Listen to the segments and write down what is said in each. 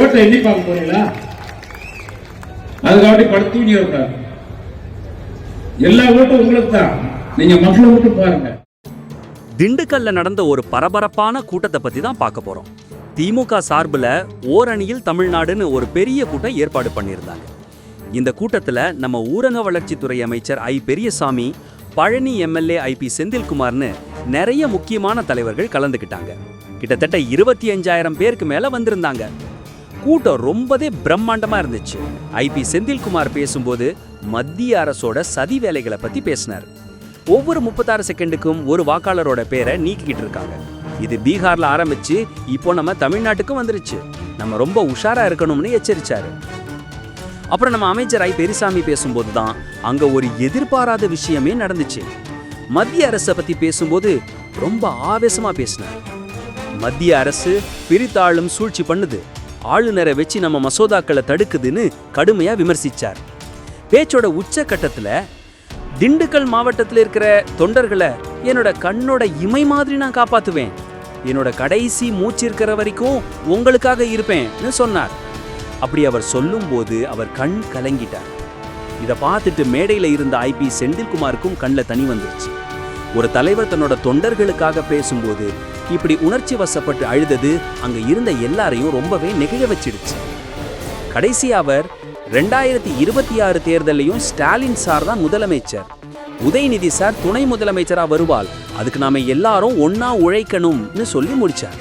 ஓட்டை எண்ணி பார்க்க போறீங்களா? அதுக்காண்டி படுத்து தூங்கி இருக்காரு எல்லா ஓட்டும் உங்களுக்கு தான் நீங்க மக்களை விட்டு பாருங்க. திண்டுக்கல்ல நடந்த ஒரு பரபரப்பான கூட்டத்தை பத்தி தான் பார்க்க போறோம். திமுக சார்புல ஓரணியில் தமிழ்நாடுன்னு ஒரு பெரிய கூட்டம் ஏற்பாடு பண்ணியிருந்தாங்க. இந்த கூட்டத்துல நம்ம ஊரக வளர்ச்சித்துறை அமைச்சர் I Periyasamy Palani MLA I P செந்தில்குமார்னு நிறைய முக்கியமான தலைவர்கள் கலந்துக்கிட்டாங்க. கிட்டத்தட்ட இருபத்தி அஞ்சாயிரம் பேருக்கு மேல வந்திருந்தாங்க. கூட்டம் ரொம்பவே பிரம்மாண்டமா இருந்துச்சு. ஐபி செந்தில்குமார் பேசும்போது மத்திய அரசோட சதி வேலைகளை பத்தி பேசினார். ஒவ்வொரு முப்பத்தாறு செகண்டுக்கும் ஒரு வாக்காளரோட பேரை நீக்கிக்கிட்டு இருக்காங்க. இது பீகார்ல ஆரம்பிச்சு இப்போ நம்ம தமிழ்நாட்டுக்கும் வந்துருச்சு. நம்ம ரொம்ப உஷாரா இருக்கணும்னு எச்சரிச்சாரு. அப்புறம் நம்ம அமைச்சர் ஐ பெரிசாமி பேசும்போது தான் அங்க ஒரு எதிர்பாராத விஷயமே நடந்துச்சு. மத்திய அரசை பத்தி பேசும்போது ரொம்ப ஆவேசமா பேசினார். மத்திய அரசு பிரித்தாளும் சூழ்ச்சி பண்ணுது. ஆளுநரை வச்சு நம்ம மசோதாக்களை தடுக்குதுன்னு கடுமையாக விமர்சிச்சார். பேச்சோட உச்சக்கட்டத்தில் திண்டுக்கல் மாவட்டத்தில் இருக்கிற தொண்டர்களை என்னோட கண்ணோட இமை மாதிரி நான் காப்பாற்றுவேன் என்னோட கடைசி மூச்சு இருக்கிற வரைக்கும் உங்களுக்காக இருப்பேன்னு சொன்னார். அப்படி அவர் சொல்லும்போது அவர் கண் கலங்கிட்டார். இதை பார்த்துட்டு மேடையில் இருந்த ஐபி செந்தில்குமாருக்கும் கண்ணில் தனி வந்துருச்சு. ஒரு தலைவர் தன்னோட தொண்டர்களுக்காக பேசும்போது இப்படி உணர்ச்சி வசப்பட்டு அழுதது அங்க இருந்த எல்லாரையும் ரொம்பவே நெகிழ வச்சிடுச்சு. கடைசி அவர் ரெண்டாயிரத்தி இருபத்தி ஆறு தேர்தலையும் ஸ்டாலின் சார் தான் முதலமைச்சர். உதயநிதி சார் துணை முதலமைச்சரா வருவாள். அதுக்கு நாம எல்லாரும் ஒன்னா உழைக்கணும்னு சொல்லி முடிச்சார்.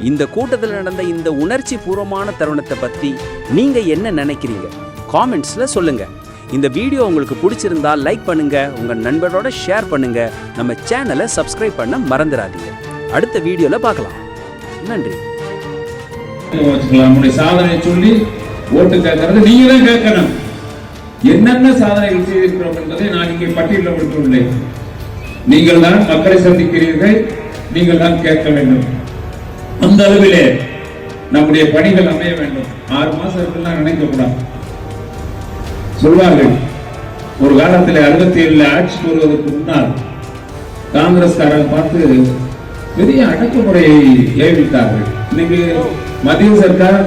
இந்த கூட்டத்தில் நடந்த இந்த உணர்ச்சி பூர்வமான தருணத்தை பத்தி நீங்க என்ன நினைக்கிறீங்க? காமெண்ட்ஸ்ல சொல்லுங்க. இந்த வீடியோ உங்களுக்கு பிடிச்சிருந்தா லைக் பண்ணுங்க உங்க நண்பரோட ஷேர் பண்ணுங்க நம்ம சேனலை சப்ஸ்கிரைப் பண்ண மறந்துடாதீங்க. அடுத்த வீடியோல பார்க்கலாம். நன்றி. நம்முடைய சாதனை சொல்லி ஓட்டு கேட்கறது நீங்க தான் கேட்கணும். என்னென்ன சாதனைகள் செய்திருக்கிறோம் என்பதை நான் இங்கே பட்டியலில் விட்டுள்ளேன் நீங்கள் தான் மக்களை சந்திக்கிறீர்கள் நீங்கள் தான் கேட்க வேண்டும். அந்த அளவிலே நம்முடைய பணிகள் அமைய வேண்டும். ஆறு மாசம் இருக்குல்லாம் நினைக்க கூடாது சொல்வார்கள் ஒரு காலத்தில் அறுபத்தி ஏழுல ஆட்சிக்கு வருவதற்கு முன்னால் காங்கிரஸ்காரன் பார்த்து பெரிய அடக்குமுறையை ஏவிட்டார்கள் இன்னைக்கு மத்திய சர்க்கார்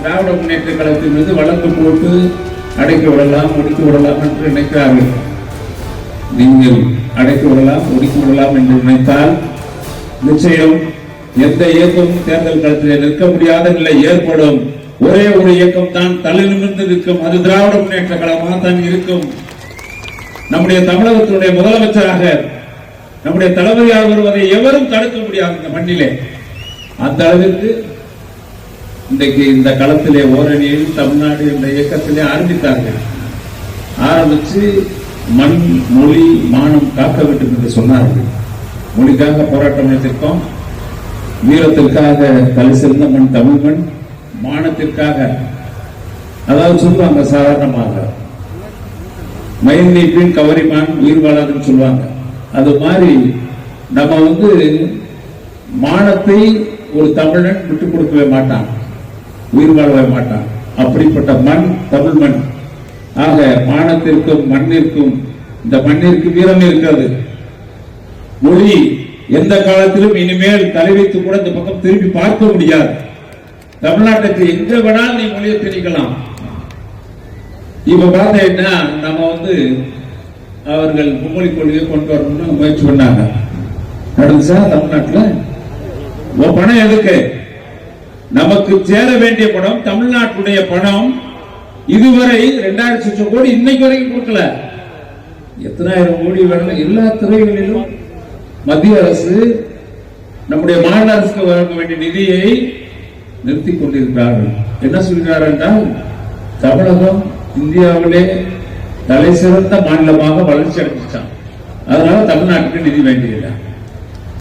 திராவிட முன்னேற்ற கழகத்தின் மீது வழக்கு போட்டு அடைக்க விடலாம் ஒடுக்கி விடலாம் என்று நினைக்கிறார்கள். நீங்கள் அடைக்க விடலாம் ஒடுக்கி விடலாம் என்று நினைத்தால் நிச்சயம் எந்த இயக்கமும் தேர்தல் களத்தில் நிற்க முடியாத நிலை ஏற்படும். ஒரே ஒரு இயக்கம் தான் தலை நிமிர்ந்து நிற்கும். அது திராவிட முன்னேற்ற கழகமாக தான் இருக்கும். நம்முடைய தமிழகத்தினுடைய முதலமைச்சராக நம்முடைய தளபதியாக வருவதை எவரும் தடுக்க முடியாது இந்த மண்ணிலே. அந்த அளவிற்கு இன்றைக்கு இந்த களத்திலே ஓரணியில் தமிழ்நாடு என்ற இயக்கத்திலே ஆரம்பித்தார்கள். ஆரம்பிச்சு மண் மொழி மானம் காக்க வேண்டும் என்று சொன்னார்கள். மொழிக்காக போராட்டம் நடத்திருக்கோம் வீரத்திற்காக தலை சிறந்த மண் தமிழ் மண் மானத்திற்காக. அதாவது சொல்லுவாங்க சாதாரணமாக. மயில் நீப்பின் கவரிமான் உயிர் வாழாதுன்னு சொல்லுவாங்க. அது மாதிரி நம்ம வந்து மானத்தை ஒரு தமிழன் விட்டுக் கொடுக்கவே மாட்டான் உயிர் வாழவே மாட்டான். அப்படிப்பட்ட மண் தமிழ் மண். ஆக மானத்திற்கும் மண்ணிற்கும் இந்த மண்ணிற்கு வீரம் இருக்கிறது. மொழி எந்த காலத்திலும் இனிமேல் தலை வைத்து கூட இந்த பக்கம் திரும்பி பார்க்க முடியாது. தமிழ்நாட்டுக்கு எங்க வேணாலும் நீ மொழியை திணிக்கலாம் இப்ப பார்த்தீங்கன்னா நம்ம வந்து அவர்கள் மும்மொழி கொள்கையை கொண்டு வரணும்னு முயற்சி பண்ணாங்க. நடந்துச்சா தமிழ்நாட்டில்? பணம் எதுக்கு? நமக்கு சேர வேண்டிய பணம் தமிழ்நாட்டுடைய பணம் இதுவரை ரெண்டாயிரத்தி லட்சம் கோடி இன்னைக்கு வரைக்கும் கொடுக்கல. எத்தனாயிரம் கோடி வேணும் எல்லா துறைகளிலும் மத்திய அரசு நம்முடைய மாநில அரசுக்கு வழங்க வேண்டிய நிதியை நிறுத்தி கொண்டிருக்கிறார்கள். என்ன சொல்கிறார் என்றால் தமிழகம் இந்தியாவிலே தலை சிறந்த மாநிலமாக வளர்ச்சி அடைஞ்சிச்சான் அதனால தமிழ்நாட்டுக்கு நிதி வேண்டியதில்லை.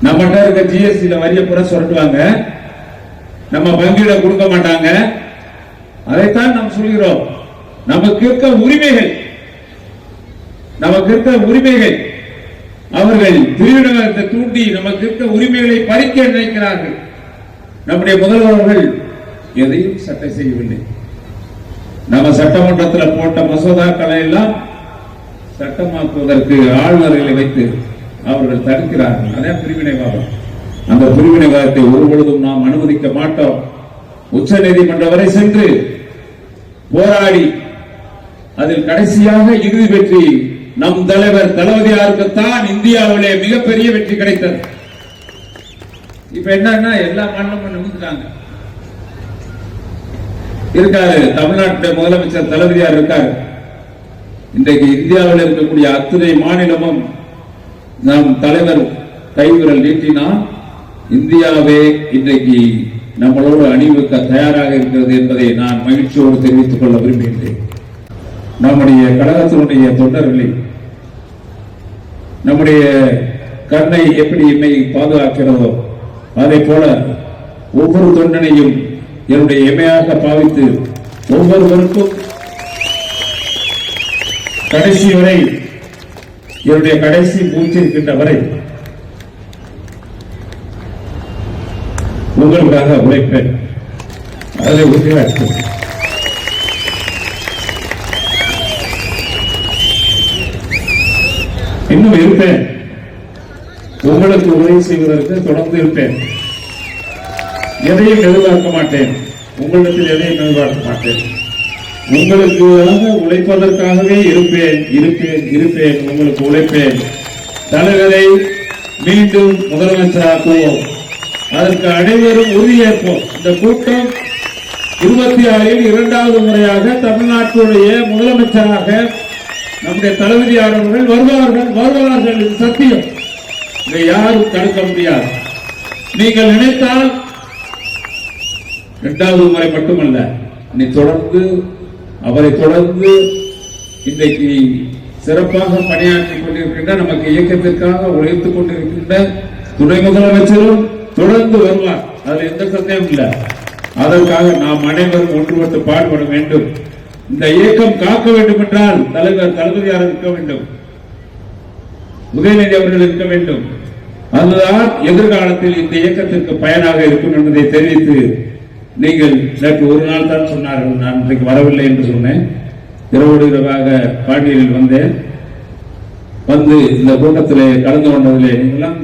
நம்மகிட்ட இருக்க ஜிஎஸ்டில வரிய புற சுரட்டுவாங்க. நம்ம வங்கியில கொடுக்க மாட்டாங்க. அதைத்தான் நாம் சொல்கிறோம். நமக்கு இருக்க உரிமைகள் நமக்கு இருக்க உரிமைகள் அவர்கள் திருவிடத்தை தூண்டி நமக்கு இருக்க உரிமைகளை பறிக்க நினைக்கிறார்கள். நம்முடைய முதல்வர்கள் எதையும் சட்டை செய்யவில்லை. சட்டமன்றத்தில் போட்ட மசோதாக்களை எல்லாம் சட்டமாக்குவதற்கு ஆளுநர்களை வைத்து அவர்கள் தடுக்கிறார்கள். அதே பிரிவினைவாதம். அந்த பிரிவினைவாதத்தை ஒரு பொழுதும் நாம் அனுமதிக்க மாட்டோம். உச்ச நீதிமன்றம் வரை சென்று போராடி அதில் கடைசியாக இறுதி வெற்றி நம் தலைவர் தளபதியாருக்குத்தான் இந்தியாவிலே மிகப்பெரிய வெற்றி கிடைத்தது. இப்ப என்னன்னா எல்லா மாநிலமும் நிமிந்துட்டாங்க இருக்காரு. தமிழ்நாட்டுடைய முதலமைச்சர் தளபதியார் இருக்காரு. இன்றைக்கு இந்தியாவில் இருக்கக்கூடிய அத்தனை மாநிலமும் நம் தலைவர் கைவிரல் நீட்டினா இந்தியாவே இன்றைக்கு நம்மளோடு அணிவிக்க தயாராக இருக்கிறது என்பதை நான் மகிழ்ச்சியோடு தெரிவித்துக் கொள்ள விரும்புகின்றேன். நம்முடைய கழகத்தினுடைய தொண்டர்களை நம்முடைய கண்ணை எப்படி என்னை பாதுகாக்கிறதோ அதே போல ஒவ்வொரு தொண்டனையும் என்னுடைய எமையாக பாவித்து ஒவ்வொருவருக்கும் கடைசி வரை என்னுடைய கடைசி மூச்சு இருக்கின்ற வரை உங்களுக்காக உழைப்பேன். அதை உறுதியாக இன்னும் இருப்பேன். உங்களுக்கு உதவி செய்வதற்கு தொடர்ந்து இருப்பேன். எதையும் எதிர்பார்க்க மாட்டேன். உங்களிடத்தில் எதையும் எதிர்பார்க்க மாட்டேன். உங்களுக்காக உழைப்பதற்காகவே இருப்பேன் இருப்பேன் இருப்பேன் உங்களுக்கு உழைப்பேன். தலைவரை மீண்டும் முதலமைச்சராக்குவோம். அதற்கு அனைவரும் உறுதியேற்போம். இந்த கூட்டம் இருபத்தி ஆறில் இரண்டாவது முறையாக தமிழ்நாட்டுடைய முதலமைச்சராக நம்முடைய தளபதியார் அவர்கள் வருவார்கள் வருவார்கள் இது சத்தியம். இதை யாரும் தடுக்க முடியாது. நீங்கள் நினைத்தால் இரண்டாவது முறை மட்டுமல்ல நீ தொடர்ந்து அவரை தொடர்ந்து இன்றைக்கு சிறப்பாக பணியாற்றிக் கொண்டிருக்கின்ற நமக்கு இயக்கத்திற்காக உழைத்துக் கொண்டிருக்கின்ற துணை முதலமைச்சரும் தொடர்ந்து வருவார். அதில் எந்த சந்தேகம் இல்லை. அதற்காக நாம் அனைவரும் ஒன்றுபட்டு பாடுபட வேண்டும். இந்த இயக்கம் காக்க வேண்டும் என்றால் தலைவர் தளபதியார் இருக்க வேண்டும். உதயநிதி அவர்கள் இருக்க வேண்டும். அதுதான் எதிர்காலத்தில் இந்த இயக்கத்திற்கு பயனாக இருக்கும் என்பதை தெரிவித்து நீங்கள் நேற்று ஒரு நாள் தான் சொன்னார்கள் நான் இன்றைக்கு வரவில்லை என்று சொன்னேன். இரவோடு இரவாக பாண்டியலில் வந்தேன் வந்து இந்த கூட்டத்திலே கலந்து கொண்டதிலே நீங்களாம்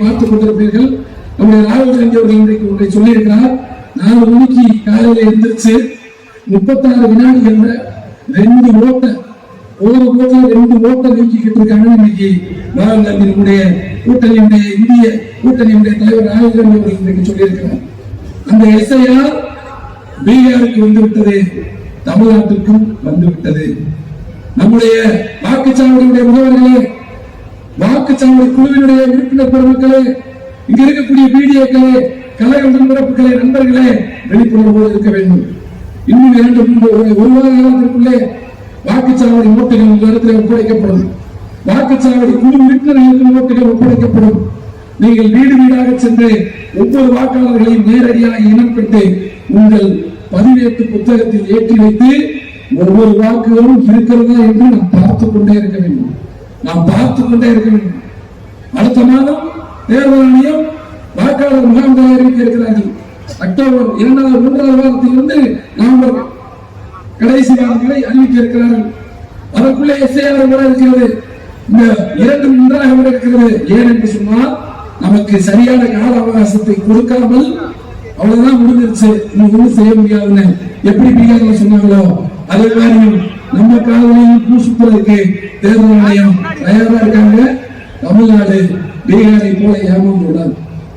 பார்த்துக் கொண்டிருப்பீர்கள். நம்முடைய ராகுல் காந்தி அவர்கள் இன்றைக்கு ஒன்றை சொல்லியிருக்கிறார். நாலு மணிக்கு காலையில எழுந்திருச்சு முப்பத்தாறு வினாடிகள்ல ரெண்டு ஓட்ட ஒரு ஓட்ட ரெண்டு ஓட்ட நீக்கிக்கிட்டு இருக்காங்க இன்னைக்கு நான் காந்தி நம்முடைய கூட்டணியுடைய இந்திய கூட்டணியுடைய தலைவர் ராகுல் காந்தி அவர்கள் சொல்லியிருக்கிறார். அந்த எஸ்ஐஆர் பீகாருக்கு வந்துவிட்டது தமிழ்நாட்டிற்கும் வந்துவிட்டது. நம்முடைய வாக்குச்சாவடியுடைய முகவர்களே வாக்குச்சாவடி குழுவினுடைய உறுப்பினர் பெருமக்களே இங்க இருக்கக்கூடிய பிடிஏக்களே கழக உடன்பிறப்புகளே நண்பர்களே விழிப்புணர்வோடு இருக்க வேண்டும். இன்னும் இரண்டு மூன்று ஒரு வார காலத்திற்குள்ளே வாக்குச்சாவடி ஓட்டுகள் உங்கள் இடத்துல ஒப்படைக்கப்படும். வாக்குச்சாவடி குழு உறுப்பினர்களுக்கு ஓட்டுகள் ஒப்படைக்கப்படும். நீங்கள் வீடு வீடாக சென்று ஒவ்வொரு வாக்காளர்களையும் நேரடியாக இனம் பெற்று உங்கள் பதிவேற்று புத்தகத்தில் ஏற்றி வைத்து ஒவ்வொரு வாக்குகளும் இருக்கிறதா என்று நாம் பார்த்துக் கொண்டே இருக்க வேண்டும். நாம் பார்த்து கொண்டே இருக்க வேண்டும். அடுத்த மாதம் தேர்தல் ஆணையம் வாக்காளர் முகாம்களை அறிவிக்க இருக்கிறார்கள். அக்டோபர் இரண்டாவது மூன்றாவது வாரத்திலிருந்து நவம்பர் கடைசி வாரங்களை அறிவிக்க இருக்கிறார்கள் அதற்குள்ளே எஸ்ஐஆர் கூட இருக்கிறது. இந்த இரண்டு ஒன்றாக விட இருக்கிறது. ஏன் என்று சொன்னால் நமக்கு சரியான கால அவகாசத்தை கொடுக்காமல் அவ்வளவுதான் முடிஞ்சிருச்சு. இன்னும் செய்ய முடியாதுன்னு எப்படி பீகார்ல சொன்னாங்களோ அதே மாதிரியும் நம்ம காதலையும் பூசுப்பதற்கு தேர்தல் ஆணையம் தயாரா இருக்காங்க. தமிழ்நாடு பீகாரை போல ஏமாந்து விடாது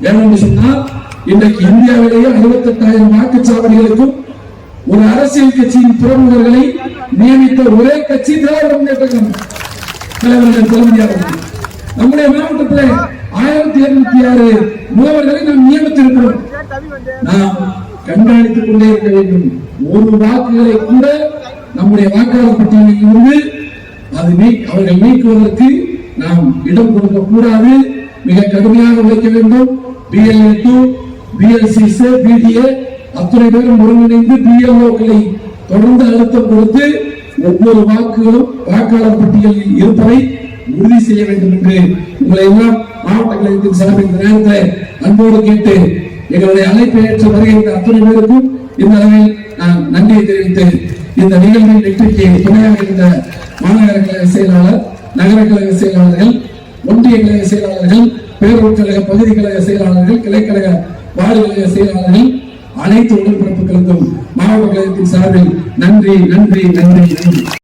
ஏனென்று சொன்னால் இன்றைக்கு இந்தியாவிலேயே அறுபத்தெட்டாயிரம் வாக்குச்சாவடிகளுக்கும் ஒரு அரசியல் கட்சியின் பிரமுகர்களை நியமித்த ஒரே கட்சி திராவிட முன்னேற்ற கழகம். தலைவர்கள் தலைமையாக நம்முடைய மாவட்டத்தில் ஆயிரத்தி இருநூத்தி ஆறு முகவர்களை நாம் நியமித்திருக்கிறோம். நாம் கண்காணித்துக் கொண்டே இருக்க வேண்டும். ஒரு வாக்குகளை கூட நம்முடைய வாக்காளர் பட்டியலில் இருந்து அது நீ அவர்கள் நீக்குவதற்கு நாம் இடம் கொடுக்க கூடாது மிக கடுமையாக உழைக்க வேண்டும். பிஎல்ஏ டூ பிஎல்சிஸ் பிடிஏ அத்தனை பேரும் ஒருங்கிணைந்து பிஎல்ஓக்களை தொடர்ந்து அழுத்தம் கொடுத்து ஒவ்வொரு வாக்குகளும் வாக்காளர் பட்டியலில் இருப்பதை உறுதி செய்ய வேண்டும் என்று உங்களை எல்லாம் மாவட்ட கழகத்தின் சார்பில் இந்த அன்போடு கேட்டு எங்களுடைய அழைப்பை ஏற்ற வருகின்ற அத்தனை பேருக்கும் இந்த அளவில் நான் நன்றியை தெரிவித்து இந்த நிகழ்வின் வெற்றிக்கு துணையாக இருந்த மாநகர கழக செயலாளர் நகர கழக செயலாளர்கள் ஒன்றிய கழக செயலாளர்கள் பேரூர் கழக பகுதி கழக செயலாளர்கள் கிளைக்கழக வார்டு கழக செயலாளர்கள் அனைத்து உடன்பிறப்புகளுக்கும் மாவட்ட கழகத்தின் சார்பில் நன்றி நன்றி நன்றி நன்றி.